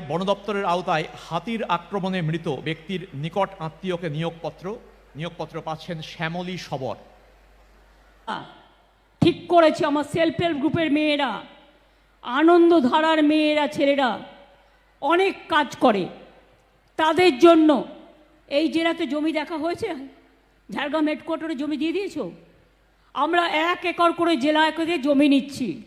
বন দপ্তরের আওতায় হাতির আক্রমণে মৃত ব্যক্তির নিকট আত্মীয়কে নিয়োগপত্র নিয়োগপত্র পাচ্ছেন শ্যামলী সবর। ঠিক করেছে আমার সেলফ হেল্প গ্রুপের মেয়েরা। আনন্দধারার মেয়েরা, ছেলেরা অনেক কাজ করে। তাদের জন্য এই জেলাতে জমি দেখা হয়েছে? ঝাড়গ্রাম হেডকোয়ার্টারে জমি দিয়ে দিয়েছ? আমরা এক একর করে জেলা করে জমি নিচ্ছি।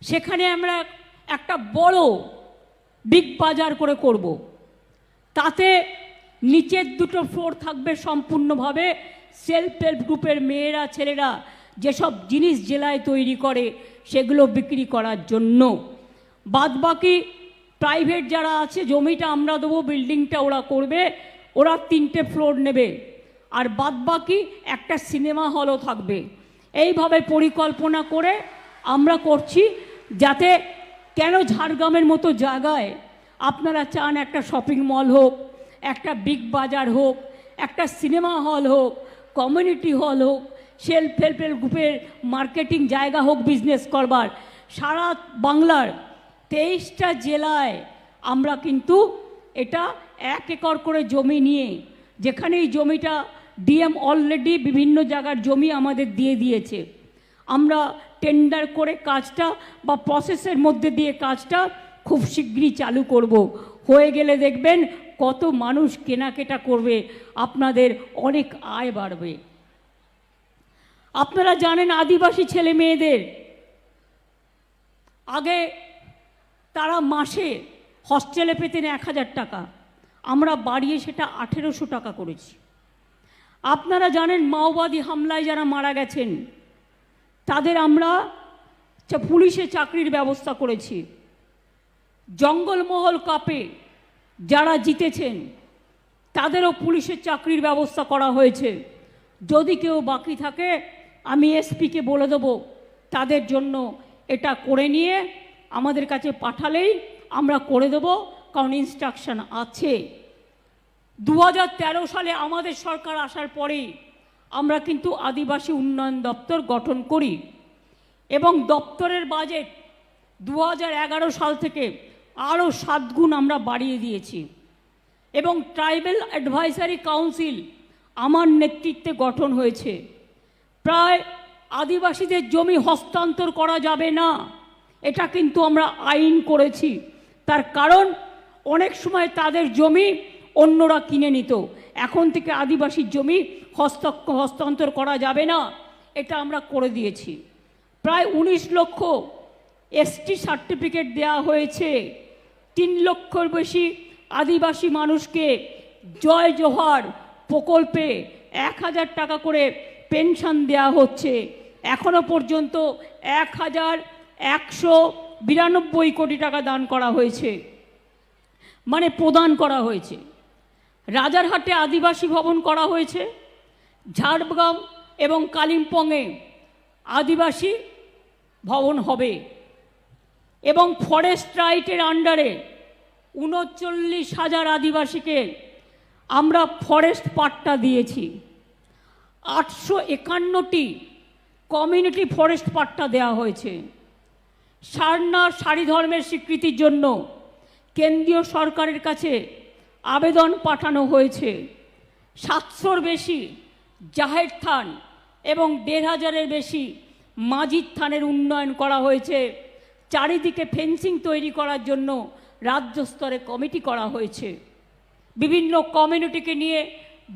সেখানে আমরা একটা বড় বিগ বাজার করে করব। তাতে নিচের দুটো ফ্লোর থাকবে সম্পূর্ণভাবে সেলফ হেল্প গ্রুপের মেয়েরা, ছেলেরা যেসব জিনিস জেলায় তৈরি করে সেগুলো বিক্রি করার জন্য। বাদবাকি প্রাইভেট যারা আছে, জমিটা আমরা দেবো বিল্ডিংটা ওরা করবে, ওরা তিনটে ফ্লোর নেবে। আর বাদবাকি একটা সিনেমা হলও থাকবে। এইভাবে পরিকল্পনা করে আমরা করছি যাতে কেন ঝাড়গ্রামের মতো জায়গায় আপনারা চান একটা শপিং মল হোক, একটা বিগ বাজার হোক, একটা সিনেমা হল হোক কমিউনিটি হল হোক সেলফ হেল্প হেল্প গ্রুপের মার্কেটিং জায়গা হোক বিজনেস করবার। সারা বাংলার তেইশটা জেলায় আমরা কিন্তু এটা এক একর করে জমি নিয়ে, যেখানে এই জমিটা ডিএম অলরেডি বিভিন্ন জায়গার জমি আমাদের দিয়ে দিয়েছে। আমরা টেন্ডার করে কাজটা বা প্রসেসের মধ্যে দিয়ে কাজটা খুব শীঘ্রই চালু করব। হয়ে গেলে দেখবেন কত মানুষ কেনাকেটা করবে, আপনাদের অনেক আয় বাড়বে। আপনারা জানেন আদিবাসী ছেলে মেয়েদের, আগে তারা মাসে হস্টেলে পেতেন এক হাজার টাকা। আমরা বাড়িয়ে সেটা আঠেরোশো টাকা করেছি। আপনারা জানেন মাওবাদী হামলায় যারা মারা গেছেন তাদের আমরা পুলিশে চাকরির ব্যবস্থা করেছি। জঙ্গলমহল কাপে যারা জিতেছেন, তাদেরও পুলিশের চাকরির ব্যবস্থা করা হয়েছে। যদি কেউ বাকি থাকে, আমি এসপিকে বলে দেবো, তাদের জন্য এটা করে নিয়ে আমাদের কাছে পাঠালেই আমরা করে দেবো, কারণ ইনস্ট্রাকশন আছে। দু হাজার তেরো সালে আমাদের সরকার আসার পরেই আমরা কিন্তু আদিবাসী উন্নয়ন দপ্তর গঠন করি এবং দপ্তরের বাজেট দু হাজার এগারো সাল থেকে আরও সাত গুণ আমরা বাড়িয়ে দিয়েছি। এবং ট্রাইবেল অ্যাডভাইসারি কাউন্সিল আমার নেতৃত্বে গঠন হয়েছে। প্রায় আদিবাসীদের জমি হস্তান্তর করা যাবে না, এটা কিন্তু আমরা আইন করেছি। তার কারণ, অনেক সময় তাদের জমি অন্যরা কিনে নিত। এখন থেকে আদিবাসীর জমি হস্ত হস্তান্তর করা যাবে না, এটা আমরা করে দিয়েছি। প্রায় উনিশ লক্ষ এসটি সার্টিফিকেট দেওয়া হয়েছে। তিন লক্ষর বেশি আদিবাসী মানুষকে জয় জোহার প্রকল্পে এক হাজার টাকা করে পেনশন দেওয়া হচ্ছে। এখনও পর্যন্ত এক হাজার একশো বিরানব্বই কোটি টাকা দান করা হয়েছে। মানে প্রদান করা হয়েছে। রাজারহাটে আদিবাসী ভবন করা হয়েছে। ঝাড়গ্রাম এবং কালিম্পংয়ে আদিবাসী ভবন হবে এবং ফরেস্ট রাইটের আন্ডারে উনচল্লিশ হাজার আদিবাসীকে আমরা ফরেস্ট পাট্টা দিয়েছি। আটশো একান্নটি কমিউনিটি ফরেস্ট পাট্টা দেওয়া হয়েছে। সারনার সারি ধর্মের স্বীকৃতির জন্য কেন্দ্রীয় সরকারের কাছে আবেদন পাঠানো হয়েছে। সাতশোর বেশি জাহের থান এবং দেড় হাজারের বেশি মাঝির থানের উন্নয়ন করা হয়েছে। চারিদিকে ফেন্সিং তৈরি করার জন্য রাজ্য স্তরে কমিটি করা হয়েছে। বিভিন্ন কমিউনিটিকে নিয়ে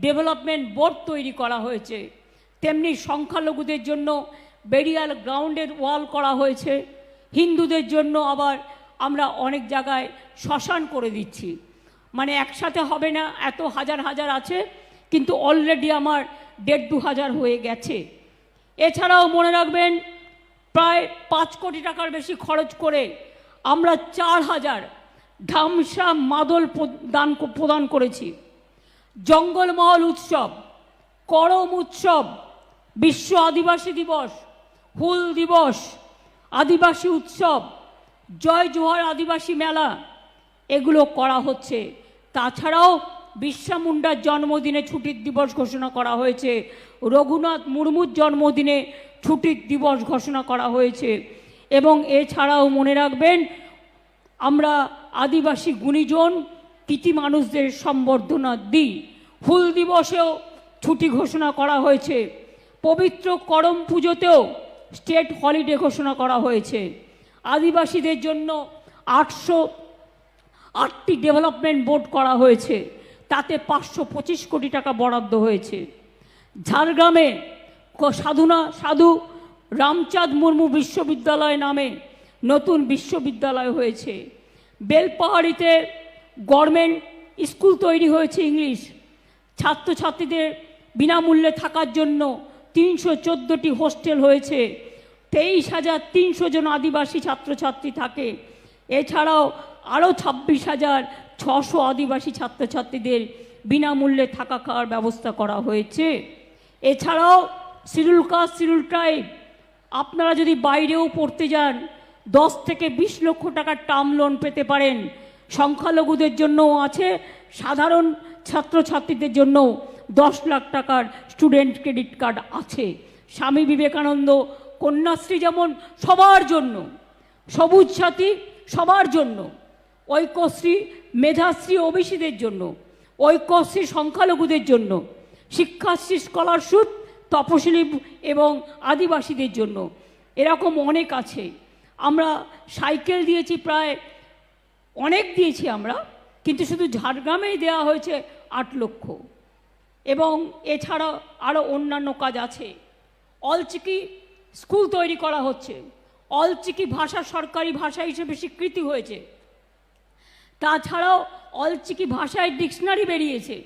ডেভেলপমেন্ট বোর্ড তৈরি করা হয়েছে। তেমনি সংখ্যালঘুদের জন্য বেরিয়াল গ্রাউন্ডের ওয়াল করা হয়েছে। হিন্দুদের জন্য আবার আমরা অনেক জায়গায় শ্মশান করে দিচ্ছি। মানে একসাথে হবে না, এত হাজার হাজার আছে, কিন্তু অলরেডি আমার দেড় দু হাজার হয়ে গেছে। এছাড়াও মনে রাখবেন, প্রায় পাঁচ কোটি টাকার বেশি খরচ করে আমরা চার হাজার ধামসা মাদল দান প্রদান করেছি। জঙ্গলমহল উৎসব, করম উৎসব, বিশ্ব আদিবাসী দিবস, হুল দিবস, আদিবাসী উৎসব, জয় জোহার আদিবাসী মেলা, এগুলো করা হচ্ছে। তাছাড়াও বিরসা মুন্ডার জন্মদিনে ছুটির দিবস ঘোষণা করা হয়েছে। রঘুনাথ মুর্মুর জন্মদিনে ছুটির দিবস ঘোষণা করা হয়েছে। এবং এছাড়াও মনে রাখবেন, আমরা আদিবাসী গুণীজন কৃতি মানুষদের সম্বর্ধনা দিই। হুল দিবসেও ছুটি ঘোষণা করা হয়েছে। পবিত্র করম পুজোতেও স্টেট হলিডে ঘোষণা করা হয়েছে। আদিবাসীদের জন্য আটশো আটটি ডেভেলপমেন্ট বোর্ড করা হয়েছে। তাতে পাঁচশো পঁচিশ কোটি টাকা বরাদ্দ হয়েছে। ঝাড়গ্রামে সাধুনা, সাধু রামচাঁদ মুর্মু বিশ্ববিদ্যালয় নামে নতুন বিশ্ববিদ্যালয় হয়েছে। বেলপাহাড়িতে গভর্নমেন্ট স্কুল তৈরি হয়েছে ইংলিশ। ছাত্রছাত্রীদের বিনামূল্যে থাকার জন্য তিনশো চোদ্দোটি হোস্টেল হয়েছে। তেইশ হাজার তিনশো জন আদিবাসী ছাত্রছাত্রী থাকে। এছাড়াও আরও ছাব্বিশ হাজার ছশো আদিবাসী ছাত্রছাত্রীদের বিনামূল্যে থাকা খাওয়ার ব্যবস্থা করা হয়েছে। এছাড়াও সিরুল কাস্ট সিরুল ট্রাইব, আপনারা যদি বাইরেও পড়তে যান, দশ থেকে বিশ লক্ষ টাকার টার্ম লোন পেতে পারেন। সংখ্যালঘুদের জন্যও আছে, সাধারণ ছাত্রছাত্রীদের জন্য দশ লাখ টাকার স্টুডেন্ট ক্রেডিট কার্ড আছে। স্বামী বিবেকানন্দ, কন্যাশ্রী যেমন সবার জন্য, সবুজ সাথী সবার জন্য। ঐক্যশ্রী মেধাশ্রী ওবিসিদের জন্য, ঐক্যশ্রী সংখ্যালঘুদের জন্য, শিক্ষাশ্রী স্কলারশিপ, তপশিলি এবং আদিবাসীদের জন্য। এরকম অনেক আছে। আমরা সাইকেল দিয়েছি প্রায়, অনেক দিয়েছি আমরা, কিন্তু শুধু ঝাড়গ্রামেই দেওয়া হয়েছে আট লক্ষ। এবং এছাড়া আরও অন্যান্য কাজ আছে। অলচিকি স্কুল তৈরি করা হচ্ছে। অলচিকি ভাষা সরকারি ভাষা হিসেবে স্বীকৃতি হয়েছে। তাছাড়াও অলচিকি ভাষায় ডিকশনারি বেরিয়েছে।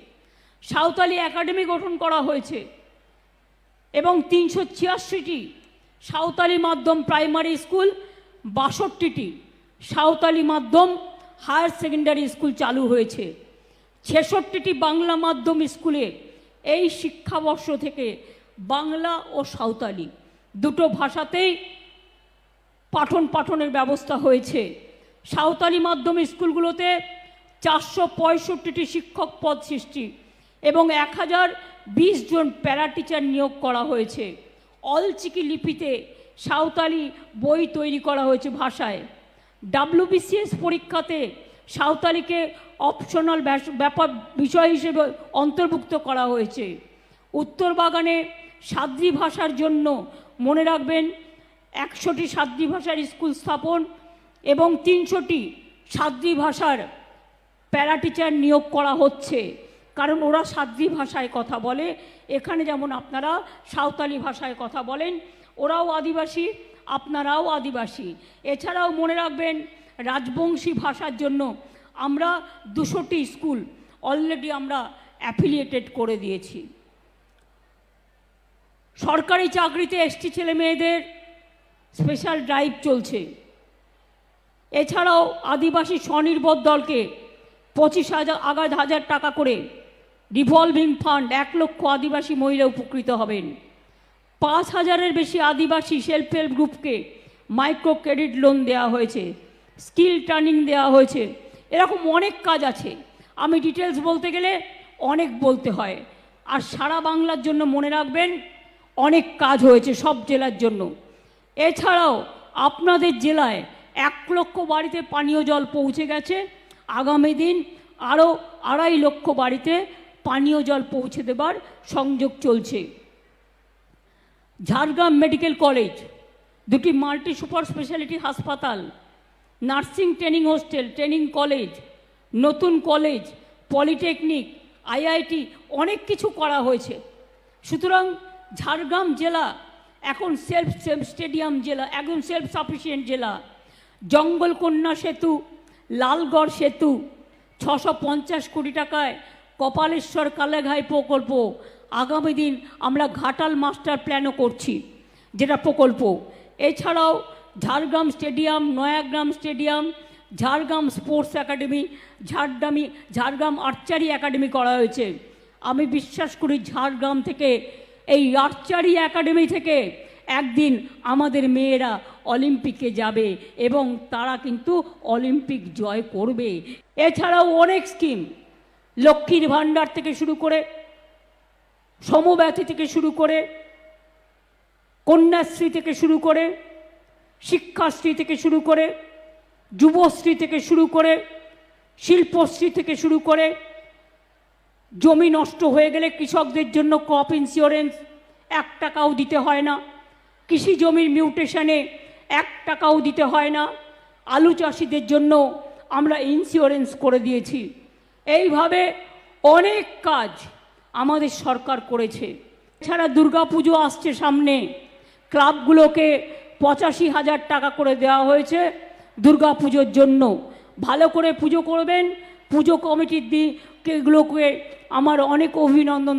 সাঁওতালি একাডেমি গঠন করা হয়েছে এবং তিনশো ছিয়াশিটি সাঁওতালি মাধ্যম প্রাইমারি স্কুল, বাষট্টিটি সাঁওতালি মাধ্যম হায়ার সেকেন্ডারি স্কুল চালু হয়েছে। ছেষট্টিটি বাংলা মাধ্যম স্কুলে এই শিক্ষাবর্ষ থেকে বাংলা ও সাঁওতালি দুটো ভাষাতেই পাঠন পাঠনের ব্যবস্থা হয়েছে। সাঁওতালি মাধ্যম স্কুলগুলোতে চারশো পঁয়ষট্টিটি শিক্ষক পদ সৃষ্টি এবং এক হাজার বিশ জন প্যারা টিচার নিয়োগ করা হয়েছে। অলচিকি লিপিতে সাঁওতালি বই তৈরি করা হয়েছে ভাষায়। ডাব্লিউবিসিএস পরীক্ষাতে সাঁওতালিকে অপশনাল ব্যাপার বিষয় হিসেবে অন্তর্ভুক্ত করা হয়েছে। উত্তর বাগানে সাদ্রি ভাষার জন্য মনে রাখবেন, একশোটি সাদ্রি ভাষার স্কুল স্থাপন এবং তিনশোটি সাদ্রি ভাষার প্যারা টিচার নিয়োগ করা হচ্ছে। কারণ ওরা সাদ্রি ভাষায় কথা বলে। এখানে যেমন আপনারা সাঁওতালি ভাষায় কথা বলেন, ওরাও আদিবাসী, আপনারাও আদিবাসী। এছাড়াও মনে রাখবেন, রাজবংশী ভাষার জন্য আমরা দুশোটি স্কুল অলরেডি আমরা অ্যাফিলিয়েটেড করে দিয়েছি। সরকারি চাকরিতে এসটি ছেলে মেয়েদের স্পেশাল ড্রাইভ চলছে। এছাড়াও আদিবাসী স্বনির্ভর দলকে পঁচিশ হাজার আগাদ হাজার টাকা করে রিভলভিং ফান্ড এক লক্ষ আদিবাসী মহিলা উপকৃত হবেন। পাঁচ হাজারের বেশি আদিবাসী সেলফ হেল্প গ্রুপকে মাইক্রো ক্রেডিট লোন দেওয়া হয়েছে, স্কিল ট্রেনিং দেওয়া হয়েছে। এরকম অনেক কাজ আছে। আমি ডিটেলস বলতে গেলে অনেক বলতে হয়। আর সারা বাংলার জন্য মনে রাখবেন, অনেক কাজ হয়েছে সব জেলার জন্য। এছাড়াও আপনাদের জেলায় এক লক্ষ বাড়িতে পানীয় জল পৌঁছে গেছে। আগামী দিন আরও আড়াই লক্ষ বাড়িতে পানীয় জল পৌঁছে দেবার সংযোগ চলছে। ঝাড়গ্রাম মেডিকেল কলেজ, দুটি মাল্টি সুপার স্পেশালিটি হাসপাতাল, nursing training hostel, training college, নতুন কলেজ, পলিটেকনিক, আইআইটি অনেক কিছু করা হয়েছে। সুতরাং ঝাড়গ্রাম জেলা এখন সেলফ সেলফ স্টেডিয়াম জেলা এখন সেলফ সাফিসিয়েন্ট জেলা। জঙ্গলকন্যা সেতু, লালগড় সেতু, ছশো পঞ্চাশ কোটি টাকায় কপালেশ্বর কালেঘাই প্রকল্প। আগামী দিন আমরা ঘাটাল মাস্টার প্ল্যানও করছি, যেটা প্রকল্প। এছাড়াও Jhargram stadium, Nayagram stadium, Jhargram sports academy, ঝাড়গ্রামি, Jhargram archery academy করা হয়েছে। আমি বিশ্বাস করি ঝাড়গ্রাম থেকে, এই আর্চারি একাডেমি থেকে একদিন আমাদের মেয়েরা অলিম্পিকে যাবে এবং তারা কিন্তু অলিম্পিক জয় করবে। এছাড়াও অনেক স্কিম, লক্ষ্মীর ভাণ্ডার থেকে শুরু করে সমব্যথী থেকে শুরু করে, কন্যাশ্রী থেকে শুরু করে, শিক্ষাশ্রী থেকে শুরু করে, যুবশ্রী থেকে শুরু করে, শিল্পশ্রী থেকে শুরু করে, জমি নষ্ট হয়ে গেলে কৃষকদের জন্য ক্রপ ইন্স্যুরেন্স এক টাকাও দিতে হয় না। কৃষি জমির মিউটেশনে এক টাকাও দিতে হয় না। আলু চাষিদের জন্য আমরা ইন্স্যুরেন্স করে দিয়েছি। এইভাবে অনেক কাজ আমাদের সরকার করেছে। এছাড়া দুর্গাপুজো আসছে সামনে। ক্লাবগুলোকে পঁচাশি হাজার টাকা করে দেওয়া হয়েছে দুর্গাপুজোর জন্য। ভালো করে পুজো করবেন। পুজো কমিটির দিকেগুলোকে আমার অনেক অভিনন্দন।